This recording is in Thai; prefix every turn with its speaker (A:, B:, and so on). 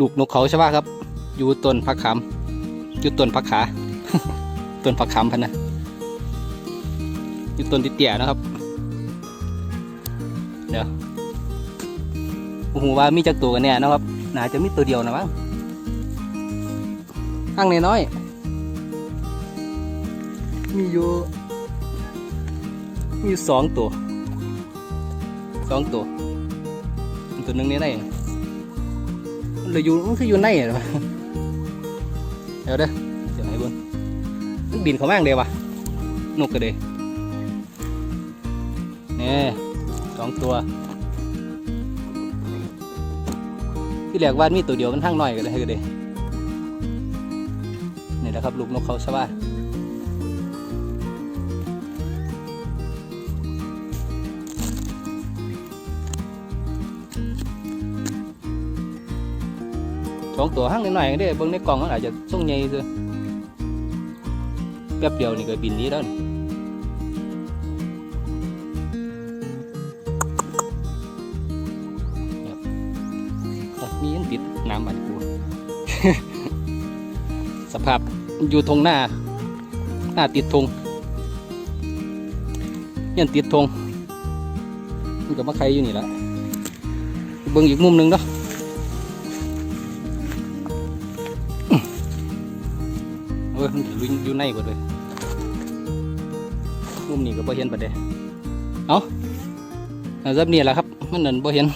A: ลูกนกเขาใช่ป่ะครับ อยู่ต้นผักขามอยู่ต้นผักขาต้นผักขามพันนะอยู่ต้นติเตี่ยนะครับ เดี๋ยวโอ้โหว่ามีจักตัวกันเนี่ยนะครับน่าจะมีตัวเดียวนะมั้งข้างในน้อย มีอยู่มีอยู่สองตัวสองตัว ตัวหนึ่งในใน เลยอยู่มันคืออยู่ในเหรอวะเดี๋ยวเด้อเดี๋ยวให้เบนมันบินเขาแม่งเลยวะนกกระเดยนี่สองตัวที่แรกว่ามีตัวเดียวมันทั้งหน่อยกันเลยกระเดยนี่แหละครับลูกนกเขาใช่ป่ สองตัวห้างนิดหน่อยๆเด้เบิ่งในกล่องมันอาจจะส่งใหญ่ซะแป๊บเดียวนี่ก็บินนี้แล้วนี่มีอันติดน้ำบันกูสภาพอยู่ทงหน้า หน้าติดธงยันติดธงมันก็มาใครอยู่นี่ละเบิ่งอีกมุมหนึ่งเนาะ เออมันอยู่อยู่ในหมดเลยมุมนี้ก็บ่เห็นปะเด้เอาเอาซับนี่แหละครับ มันนั่นบ่เห็น